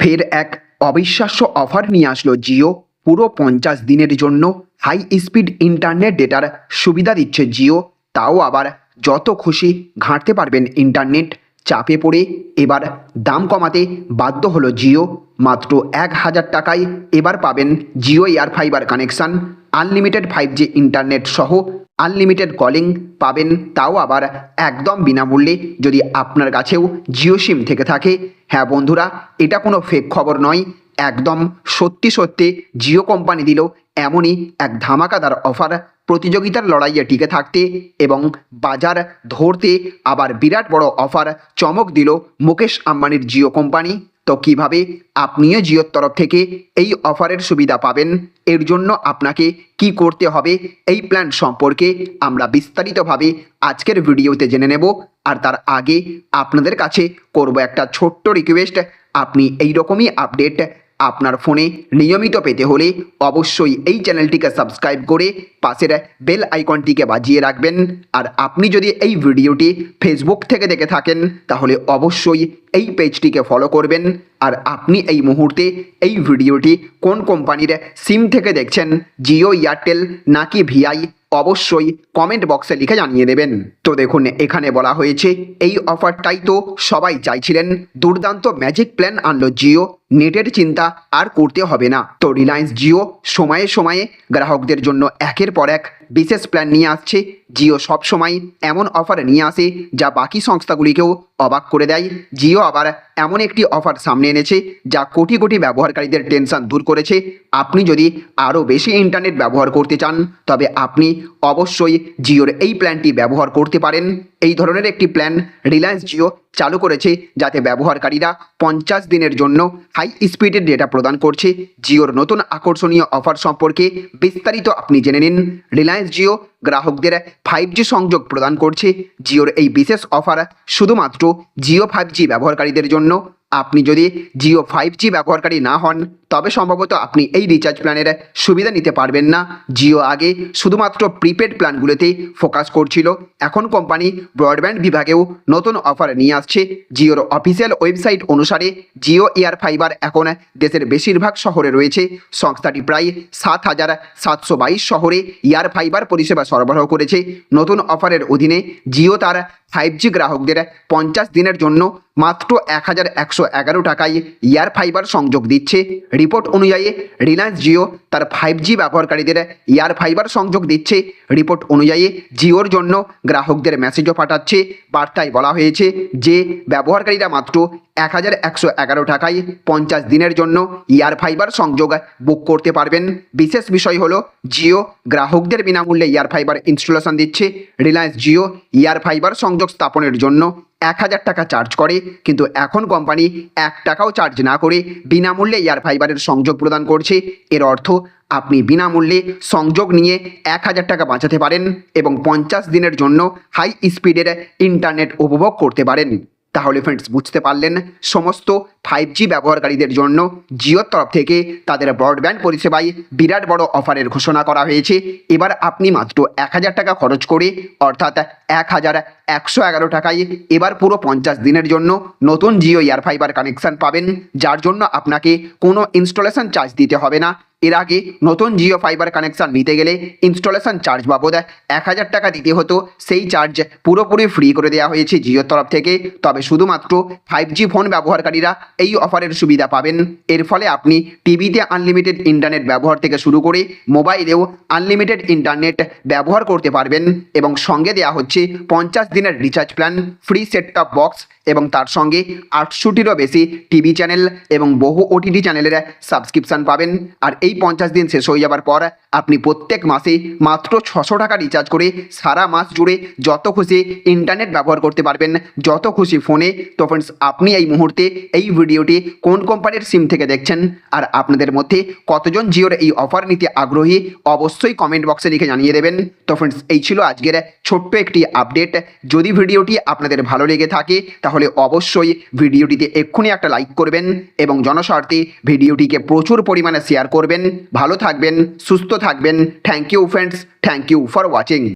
ফের এক অবিশ্বাস্য অফার নিয়ে আসলো জিও। পুরো পঞ্চাশ দিনের জন্য হাই স্পিড ইন্টারনেট ডেটার সুবিধা দিচ্ছে জিও। তাও আবার যত খুশি ঘাঁটতে পারবেন ইন্টারনেট চাপে পড়ে এবার দাম কমাতে বাধ্য হলো জিও। মাত্র এক হাজার টাকায় এবার পাবেন Jio air fibre connection unlimited five G internet সহ আনলিমিটেড কলিং পাবেন, তাও আবার একদম বিনামূল্যে যদি আপনার কাছেও জিও সিম থেকে থাকে। হ্যাঁ বন্ধুরা, এটা কোনো ফেক খবর নয়, একদম সত্যি সত্যি জিও কোম্পানি দিল এমনই এক ধামাকাদার অফার প্রতিযোগিতার লড়াইয়ে টিকে থাকতে এবং বাজার ধরতে আবার বিরাট বড় অফার চমক দিল মুকেশ আম্বানির জিও কোম্পানি তো কীভাবে আপনিও জিওর তরফ থেকে এই অফারের সুবিধা পাবেন? এর জন্য আপনাকে কি করতে হবে? এই প্ল্যান সম্পর্কে আমরা বিস্তারিতভাবে আজকের ভিডিওতে জেনে নেব। আর তার আগে আপনাদের কাছে করব একটা ছোট্ট রিকোয়েস্ট আপনি এই রকমই আপডেট আপনার ফোনে নিয়মিত পেতে হলে অবশ্যই এই চ্যানেলটিকে সাবস্ক্রাইব করে পাশের বেল আইকনটিকে বাজিয়ে রাখবেন। আর আপনি যদি এই ভিডিওটি ফেসবুক থেকে দেখে থাকেন, তাহলে অবশ্যই এই পেজটিকে ফলো করবেন। আর আপনি এই মুহূর্তে এই ভিডিওটি কোন কোম্পানির সিম থেকে দেখছেন? জিও এয়ারটেল নাকি ভিআই অবশ্যই কমেন্ট বক্সে লিখে জানিয়ে দেবেন। তো দেখুন, এখানে বলা হয়েছে, এই অফারটাই তো সবাই চাইছিলেন। দুর্দান্ত ম্যাজিক প্ল্যান আনলো জিও। নেটের চিন্তা আর করতে হবে না। তো রিলায়েন্স জিও সময়ে সময়ে গ্রাহকদের জন্য একের পর এক বিশেষ প্ল্যান নিয়ে আসছে। জিও সবসময় এমন অফার নিয়ে আসে যা বাকি সংস্থাগুলিকেও অবাক করে দেয়। জিও আবার এমন একটি অফার সামনে এনেছে যা কোটি কোটি ব্যবহারকারীদের টেনশন দূর করেছে। আপনি যদি আরও বেশি ইন্টারনেট ব্যবহার করতে চান, তবে আপনি অবশ্যই জিওর এই প্ল্যানটি ব্যবহার করতে পারেন। এই ধরনের একটি প্ল্যান রিলায়েন্স জিও চালু করেছে যাতে ব্যবহারকারীরা পঞ্চাশ দিনের জন্য হাই স্পিডের ডেটা প্রদান করছে। জিওর নতুন আকর্ষণীয় অফার সম্পর্কে বিস্তারিত আপনি জেনে নিন। রিলায়েন্স জিও গ্রাহকদের ফাইভ জি সংযোগ প্রদান করছে। জিওর এই বিশেষ অফার শুধুমাত্র জিও ফাইভ জি ব্যবহারকারীদের জন্য আপনি যদি জিও ফাইভ জি ব্যবহারকারী না হন, তবে সম্ভবত আপনি এই রিচার্জ প্ল্যানের সুবিধা নিতে পারবেন না। জিও আগে শুধুমাত্র প্রিপেড প্ল্যানগুলোতে ফোকাস করছিল। এখন কোম্পানি ব্রডব্যান্ড বিভাগেও নতুন অফার নিয়ে আসছে। জিওর অফিসিয়াল ওয়েবসাইট অনুসারে জিও এয়ার ফাইবার এখন দেশের বেশিরভাগ শহরে রয়েছে। সংস্থাটি প্রায় সাত হাজার সাতশো বাইশ শহরে এয়ার ফাইবার পরিষেবা সরবরাহ করেছে। নতুন অফারের অধীনে জিও তার ফাইভ জি গ্রাহকদের পঞ্চাশ দিনের জন্য মাত্র এক হাজার একশো এগারো টাকায় এয়ার ফাইবার সংযোগ দিচ্ছে। রিপোর্ট অনুযায়ী, রিলায়েন্স জিও তার ফাইভ জি ব্যবহারকারীদের এয়ার ফাইবার সংযোগ দিচ্ছে। রিপোর্ট অনুযায়ী, জিওর জন্য গ্রাহকদের মেসেজও পাঠাচ্ছে। বার্তায় বলা হয়েছে যে, ব্যবহারকারীরা মাত্র এক হাজার একশো এগারো টাকায় পঞ্চাশ দিনের জন্য এয়ার ফাইবার সংযোগ বুক করতে পারবেন। বিশেষ বিষয় হলো, জিও গ্রাহকদের বিনামূল্যে এয়ার ফাইবার ইনস্টলেশন দিচ্ছে। রিলায়েন্স জিও এয়ার ফাইবার সংযোগ স্থাপনের জন্য এক হাজার টাকা চার্জ করে, কিন্তু এখন কোম্পানি এক টাকাও চার্জ না করে বিনামূল্যে এয়ার ফাইবারের সংযোগ প্রদান করছে। এর অর্থ, আপনি বিনামূল্যে সংযোগ নিয়ে এক হাজার টাকা বাঁচাতে পারেন এবং পঞ্চাশ দিনের জন্য হাই স্পিডের ইন্টারনেট উপভোগ করতে পারেন। তাহলে ফ্রেন্ডস বুঝতে পারলেন? সমস্ত ফাইভ জি ব্যবহারকারীদের জন্য জিওর তরফ থেকে তাদের ব্রডব্যান্ড পরিষেবায় বিরাট বড় অফারের ঘোষণা করা হয়েছে। এবার আপনি মাত্র এক হাজার টাকা খরচ করে, অর্থাৎ এক হাজার একশো এগারো টাকায় এবার পুরো পঞ্চাশ দিনের জন্য নতুন জিও এয়ার ফাইবার কানেকশন পাবেন, যার জন্য আপনাকে কোনো ইনস্টলেশন চার্জ দিতে হবে না। এর আগে নতুন জিও ফাইবার কানেকশন নিতে গেলে ইনস্টলেশন চার্জ বাবদ এক হাজার টাকা দিতে হতো। সেই চার্জ পুরোপুরি ফ্রি করে দেওয়া হয়েছে জিওর তরফ থেকে। তবে শুধুমাত্র ফাইভ জি ফোন ব্যবহারকারীরা এই অফারের সুবিধা পাবেন। এর ফলে আপনি টিভিতে আনলিমিটেড ইন্টারনেট ব্যবহার থেকে শুরু করে মোবাইলেও আনলিমিটেড ইন্টারনেট ব্যবহার করতে পারবেন এবং সঙ্গে দেওয়া হচ্ছে পঞ্চাশ দিনের recharge plan free set top box এবং তার সঙ্গে আটশোটিরও বেশি টিভি চ্যানেল এবং বহু ওটিটি চ্যানেলের সাবস্ক্রিপশন পাবেন। আর এই পঞ্চাশ দিন শেষ হয়ে যাবার পর আপনি প্রত্যেক মাসে মাত্র ছশো টাকা রিচার্জ করে সারা মাস জুড়ে যত খুশি ইন্টারনেট ব্যবহার করতে পারবেন, যত খুশি ফোনে তো ফ্রেন্ডস আপনি এই মুহূর্তে এই ভিডিওটি কোন কোম্পানির সিম থেকে দেখছেন? আর আপনাদের মধ্যে কতজন জিওর এই অফার নিতে আগ্রহী? অবশ্যই কমেন্ট বক্সে লিখে জানিয়ে দেবেন। তো ফ্রেন্ডস এই ছিল আজকের ছোট্ট একটি আপডেট যদি ভিডিওটি আপনাদের ভালো লেগে থাকে, তাহলে অবশ্যই ভিডিওটিতে এক্ষুনি একটা লাইক করবেন এবং জনস্বার্থে ভিডিওটিকে প্রচুর পরিমাণে শেয়ার করবেন। ভালো থাকবেন সুস্থ থাকবেন। Thank you friends thank you for watching